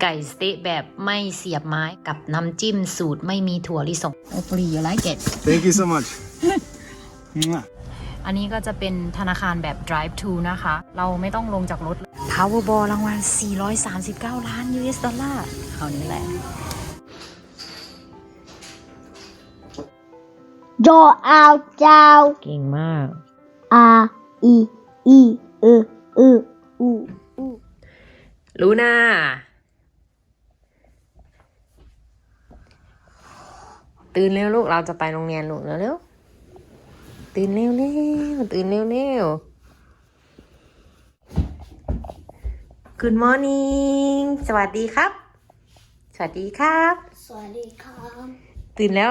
ไก่สเต๊ะแบบไม่เสียบไม้กับน้ำจิ้มสูตรไม่มีถั่วลิสง Hopefully you like it Thank you so much. Mwah. อันนี้ก็จะเป็นธนาคารแบบ drive to นะคะ เราไม่ต้องลงจากรถ Powerball รางวัล 439 ล้าน US ดอลลาร์เอานี้แหละดอเอาเจ้า เก่งมากอาอีอีเอเออูอูลูน่า ตื่นเร็วลูกเราจะไปโรงเรียนลูกเร็วๆตื่นเร็วเร็วตื่นเร็วเร็ว Good morning สวัสดีครับ สวัสดีครับ สวัสดีครับ ตื่นแล้ว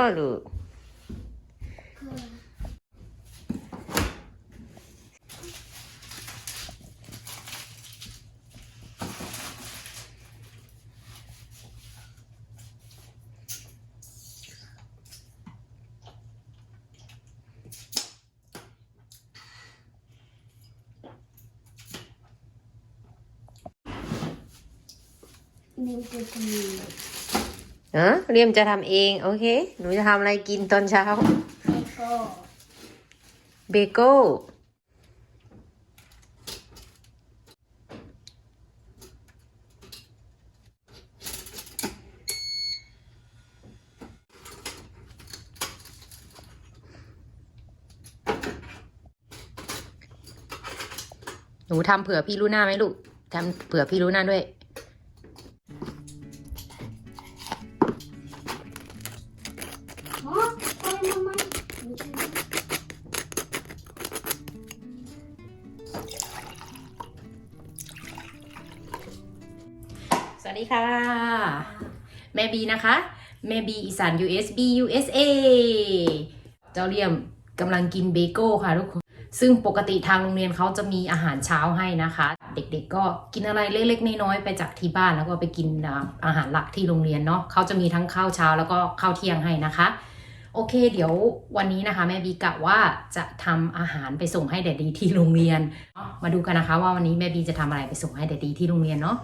เรอลูกนิวจะทเออเรียมจะทำเอง โอเค หนูจะทำอะไรกินตอนเช้าำแล้วก็เบเกิลหนูทำเผื่อพี่ลูน่าไหมลูกทำเผื่อพี่ลูน่าด้วย บีนะคะแม่บีอีสาน USB USA เจ้าเรียมกำลังกินเบเกิลค่ะทุกคน ซึ่งปกติทางโรงเรียนเขาจะมีอาหารเช้าให้นะคะ เด็กๆก็กินอะไรเล็กๆน้อยๆไปจากที่บ้านแล้วก็ไปกินอาหารหลักที่โรงเรียนเนาะเขาจะมีทั้งข้าวเช้าแล้วก็ข้าวเที่ยงให้นะคะ โอเค เดี๋ยววันนี้นะคะ แม่บีกะว่าจะทำอาหารไปส่งให้แดดดีที่โรงเรียน มาดูกันนะคะ ว่าวันนี้แม่บีจะทำอะไรไปส่งให้แดดดีที่โรงเรียนเนาะ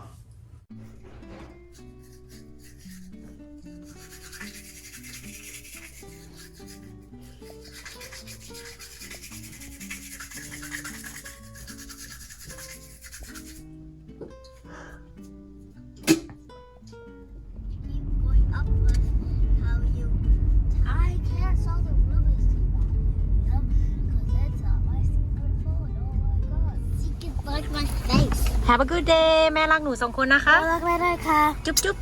Have a good day แม่รักหนูสองคนนะคะ รักไม่ได้ค่ะจุ๊บจุ๊บ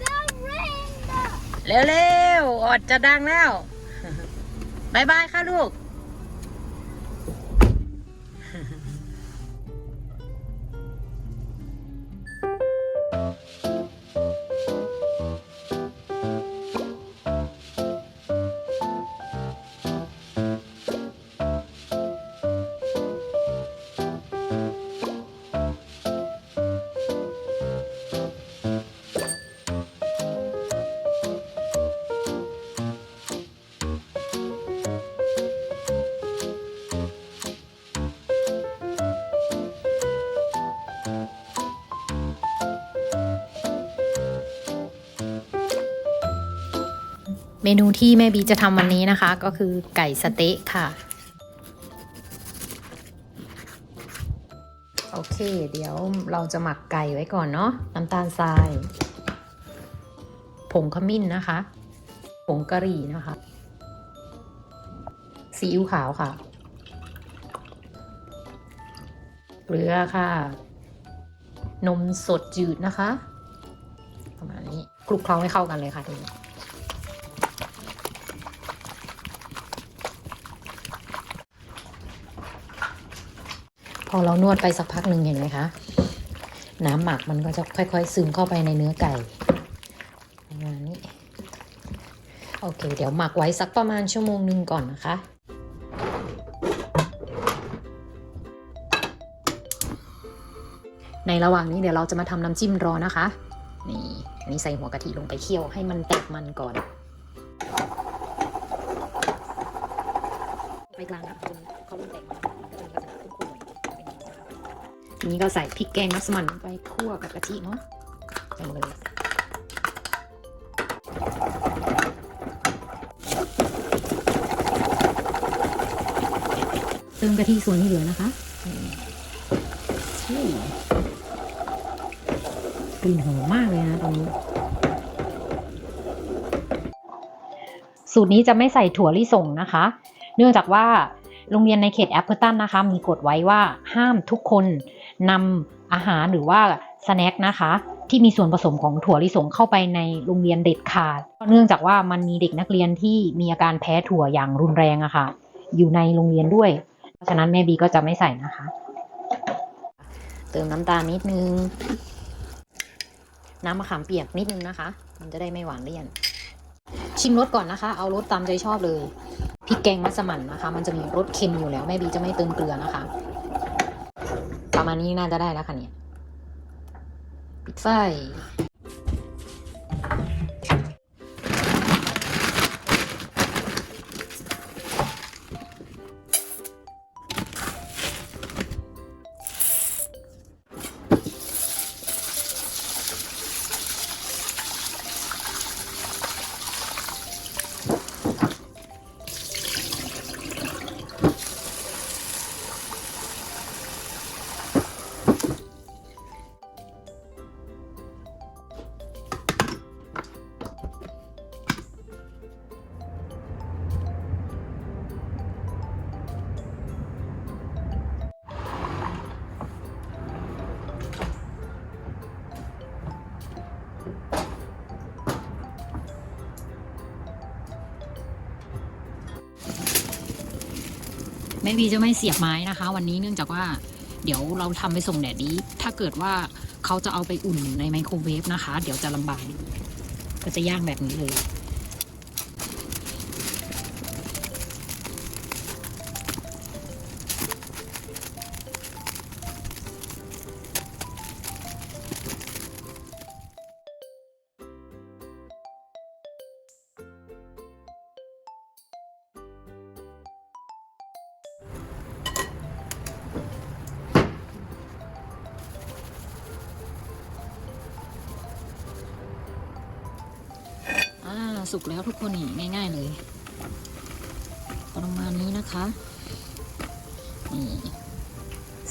rain เร็วๆอดจะดังแล้วบายบายค่ะลูก เมนูที่แม่บีจะทำวันนี้นะคะ ก็คือไก่สเต๊ะค่ะ โอเค เดี๋ยวเราจะหมักไก่ไว้ก่อนเนาะน้ำตาลทราย ผงขมิ้นนะคะ ผงกะหรี่นะคะซีอิ๊วขาวค่ะ เกลือค่ะ นมสดจืดนะคะ ประมาณนี้คลุกเคล้าให้เข้ากันเลยค่ะทีนี้ พอเรานวดไปสักพักหนึ่งเห็นไหมคะ น้ำหมักมันก็จะค่อย ๆ ซึมเข้าไปในเนื้อไก่ประมาณนี้โอเค เดี๋ยวหมักไว้สักประมาณชั่วโมงหนึ่งก่อนนะคะในระหว่างนี้เดี๋ยวเราจะมาทำน้ำจิ้มรอนะคะ นี่อันนี้ใส่หัวกะทิลงไปเคี่ยวให้มันแตกมันก่อน ไปกลางนะจนเขาเริ่มแตกมัน นี้ก็ใส่พริกแกงมัสมั่นไปคั่วกับกะทิเนาะใส่เลยเติมกะทิส่วนที่เหลือนะคะกลิ่นหอมมากเลยนะตรงนี้ สูตรนี้จะไม่ใส่ถั่วลิสงนะคะ เนื่องจากว่าโรงเรียนในเขตแอปเปิลตันนะคะ มีกฎไว้ว่าห้ามทุกคน นำอาหารหรือว่าสแน็คนะคะ ที่มีส่วนผสมของถั่วลิสงเข้าไปในโรงเรียนเด็ดขาดเนื่องจากว่ามันมีเด็กนักเรียนที่มีอาการแพ้ถั่วอย่างรุนแรงอะค่ะ อยู่ในโรงเรียนด้วย เพราะฉะนั้นแม่บีก็จะไม่ใส่นะคะ เติมน้ำตาลนิดนึง น้ำมะขามเปียกนิดนึงนะคะ มันจะได้ไม่หวานเลี่ยน ชิมรสก่อนนะคะ เอารสตามใจชอบเลยพริกแกงมัสมั่นนะคะ มันจะมีรสเค็มอยู่แล้วแม่บีจะไม่เติมเกลือนะคะ ประมาณนี้น่าจะได้แล้วค่ะเนี่ยปิดไฟ แม่บีจะไม่เสียบไม้นะคะ วันนี้เนื่องจากว่าเดี๋ยวเราทำไปส่งแดดดี ถ้าเกิดว่าเขาจะเอาไปอุ่นในไมโครเวฟนะคะ เดี๋ยวจะลำบากก็จะย่างแบบนี้เลย สุกแล้วทุกคนนี่ง่าย ๆเลย ประมาณนี้นะคะ นี่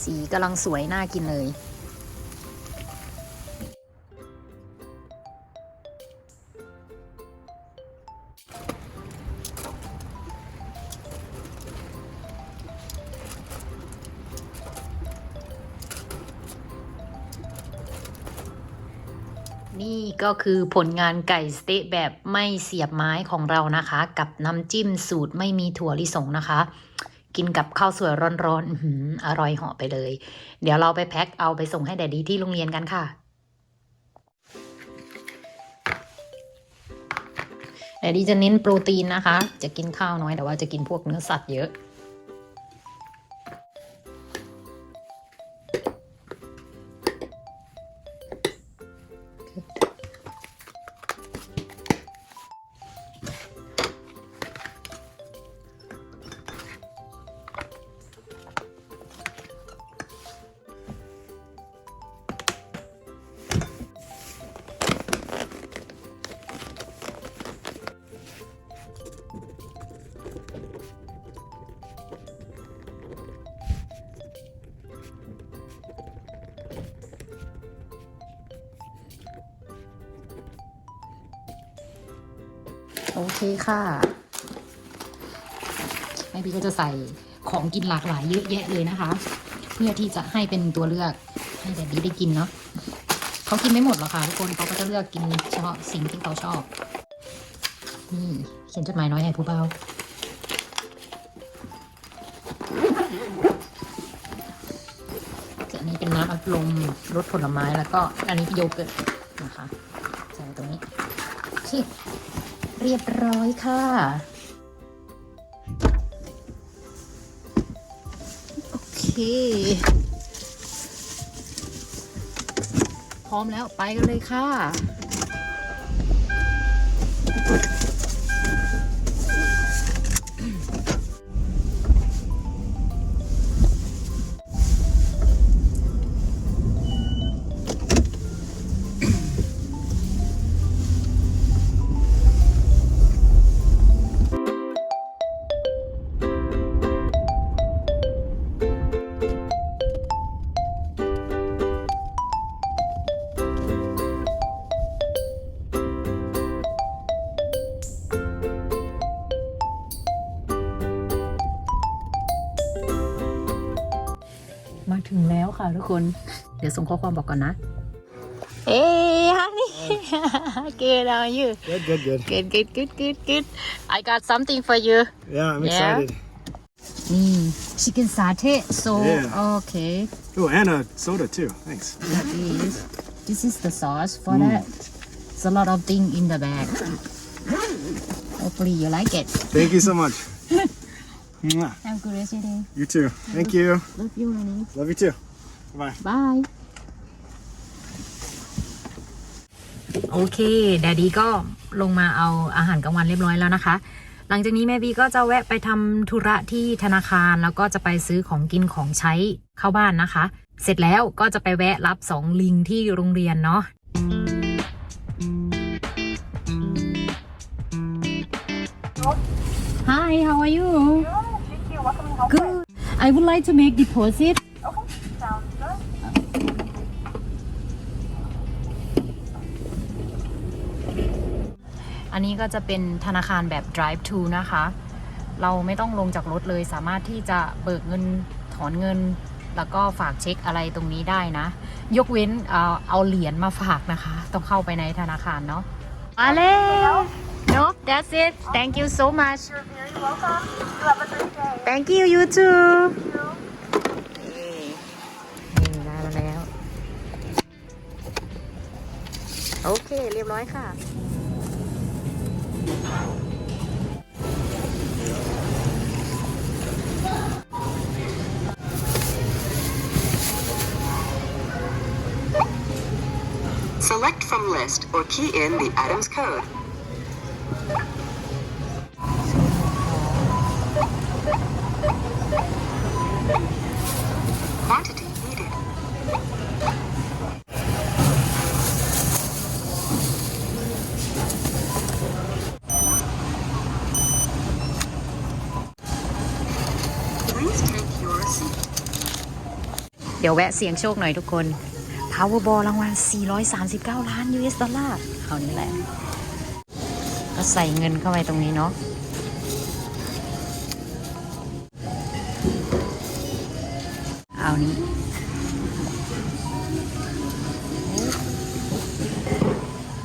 สีกำลังสวยน่ากินเลย นี่ก็คือผลงานไก่สเต๊ะแบบไม่เสียบไม้ของเรานะคะ กับน้ำจิ้มสูตรไม่มีถั่วลิสงนะคะ กินกับข้าวสวยร้อนๆอื้อหืออร่อยเหาะไปเลย เดี๋ยวเราไปแพ็คเอาไปส่งให้แดดดีที่โรงเรียนกันค่ะ แดดดีจะเน้นโปรตีนนะคะ จะกินข้าวน้อยแต่ว่าจะกินพวกเนื้อสัตว์เยอะ โอเคค่ะแม่พี่ก็จะใส่ของกินหลากหลายเยอะแยะเลยนะคะ เพื่อที่จะให้เป็นตัวเลือกให้แดดดี้ได้กินเนาะเขากินไม่หมดหรอกค่ะทุกคนเขาก็จะเลือกกินเฉพาะสิ่งที่เขาชอบนี่เขียนจดหมายน้อยให้ผู้เบาอันนี้เป็นน้ำอัดลมรสผลไม้แล้วก็อันนี้โยเกิร์ตนะคะใส่ตรงนี้โอเค เรียบร้อยค่ะ โอเค พร้อมแล้วไปกันเลยค่ะ ค่ะทุกคน เดี๋ยวส่งข้อความบอกก่อนนะ เอ้ฮันนี่ good how are you Good, good, good. good good good good good I got something for you Yeah, I'm Yeah. excited. นี่ chicken satay so Yeah. okay Oh, and a soda too. Thanks. that is this is the sauce for that it's a lot of thing in the bag hopefully you like it Thank you so much. Mwah. have a good rest of your day You too. Thank you. love you honey Love you too. Bye. บายโอเคแดดดี้ก็ลงมาเอาอาหารกลางวันเรียบร้อยแล้วนะคะ หลังจากนี้แม่บีก็จะแวะไปทำธุระที่ธนาคารแล้วก็จะไปซื้อของกินของใช้เข้าบ้านนะคะ เสร็จแล้วก็จะไปแวะรับสองลิงที่โรงเรียนเนาะ Hi, how are you? Good. I would like to make deposit. อันนี้ก็จะเป็นธนาคารแบบ drive to นะคะ เราไม่ต้องลงจากรถเลยสามารถที่จะเบิกเงินถอนเงิน แล้วก็ฝากเช็คอะไรตรงนี้ได้นะ ยกเว้นเอาเอาเหรียญมาฝากนะคะ ต้องเข้าไปในธนาคารเนาะมาแล้ว Nope that's it thank you so much You're very welcome. You have a great day. thank you you too Thank you. นี่ได้มาแล้วโอเค เรียบร้อยค่ะ Select from list or key in the item's code. ดี๋ยวแวะเสียงโชคหน่อยทุกคน Powerball รางวัล 439 ล้าน US ดอลลาร์คราวนี้แหละ ก็ใส่เงินเข้าไปตรงนี้เนาะเอานี้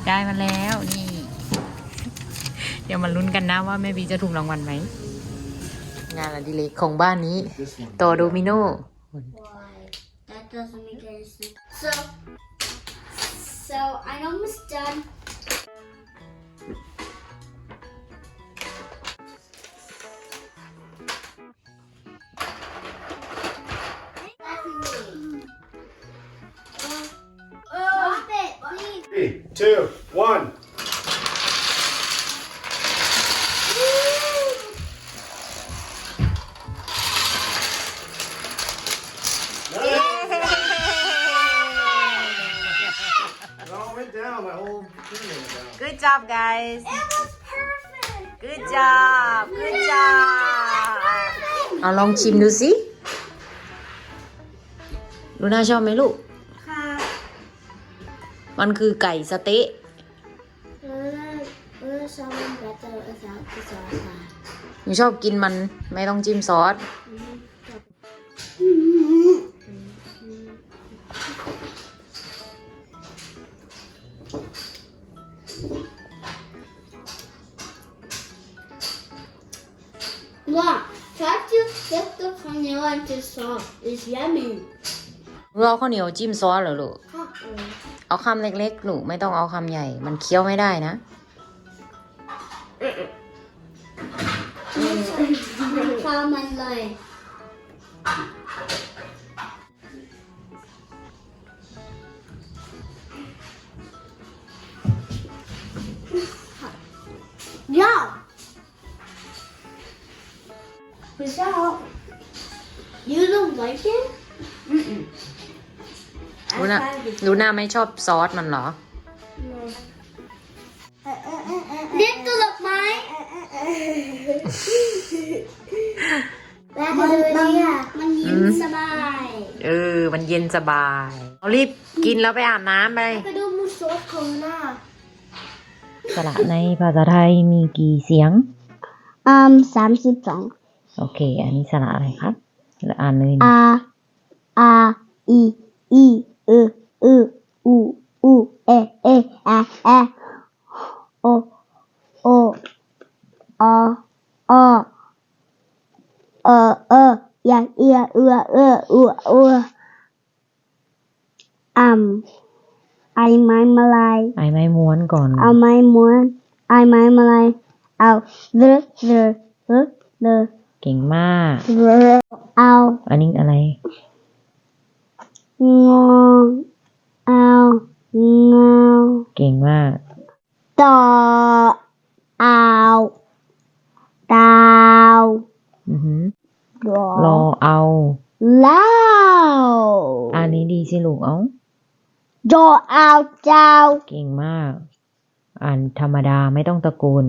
ได้มาแล้วนี่ เดี๋ยวมาลุ้นกันนะว่าแม่บีจะถูกรางวัลไหมงานอดิเรกของบ้านนี้ ต่อโดมิโน Why? That doesn't make any sense. So, so I'm almost done. Stop it, please. Three, two, เอาลองชิมดูสิลูน่าชอบไหมลูก ค่ะมันคือไก่สะเต๊ะเออเออ someone better without the sauce หนูชอบกินมันไม่ต้องจิ้มซอส to get the vanilla into sauce. It's yummy. เมื่อเอาข้าวเหนียวจิ้มซอสเหรอลูกเอาคำเล็กๆลูกไม่ต้องเอาคำใหญ่ มันเคี้ยวไม่ได้นะ Common line. Yeah. What's that? You don't like it? Mm-mm. ลูน่าลูน่าไม่ชอบซอสมันเหรอเด็กตัวดอกไม้มันมันมันเย็นสบาย เออ มันเย็นสบายเอารีบกินแล้วไปอาบน้ำไปไปดูมูสโซสของหน้าสระในภาษาไทยมีกี่เสียง อืมสามสิบสอง โอเค อันนี้สระอะไรครับแล้วอ่านเลยอาอ a i i u u u u e e a a o o o o ơ ơ ya ia ưa ưa ưa ưa um ไอไม้มาลายไอไม้ม้วนก่อน เอาไม้ม้วน ไอไม้มาลายเอาเลือเลือเลือเลือ เก่งมากเลือเอาอันนี้อะไร งอเอาเงาเก่งมาก ต่อเอาดาวอือหือรอรอเอาเล่าอันนี้ดีสิลูกเอารอเอาเจ้า เก่งมาก อ่านธรรมดาไม่ต้องตะโกน